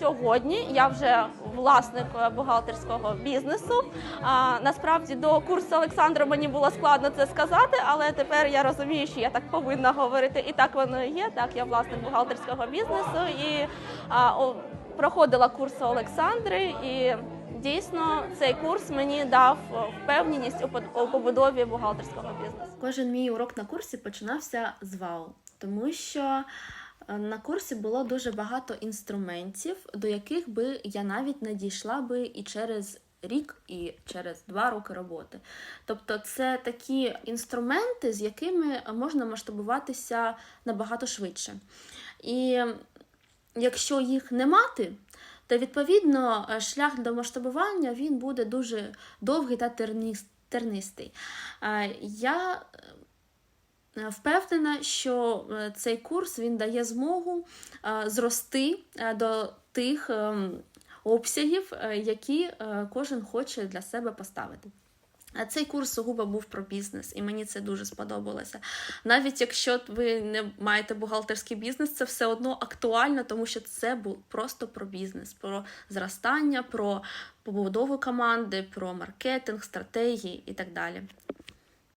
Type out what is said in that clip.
сьогодні я вже власник е, бухгалтерського бізнесу. А, насправді до курсу Олександра мені було складно це сказати, але тепер я розумію, що я так повинна говорити. І так воно і є. Так, я власник бухгалтерського бізнесу і а, о, проходила курс Олександри і. Дійсно, цей курс мені дав е, впевненість у побудові бухгалтерського бізнесу. Кожен мій урок на курсі починався з вау, тому що на курсі було дуже багато інструментів, до яких би я навіть не дійшла би і через рік, і через два роки роботи. Тобто, це такі інструменти, з якими можна масштабуватися набагато швидше. І якщо їх не мати, то відповідно е, шлях до масштабування він буде дуже довгий та терніс- тернистий. Е, Я е, впевнена, що е, цей курс він дає змогу е, зрости е, до тих ем, обсягів, е, які е, кожен хоче для себе поставити. Цей курс сугубо був про бізнес, і мені це дуже сподобалося. Навіть якщо ви не маєте бухгалтерський бізнес, це все одно актуально, тому що це був просто про бізнес, про зростання, про побудову команди, про маркетинг, стратегії і так далі.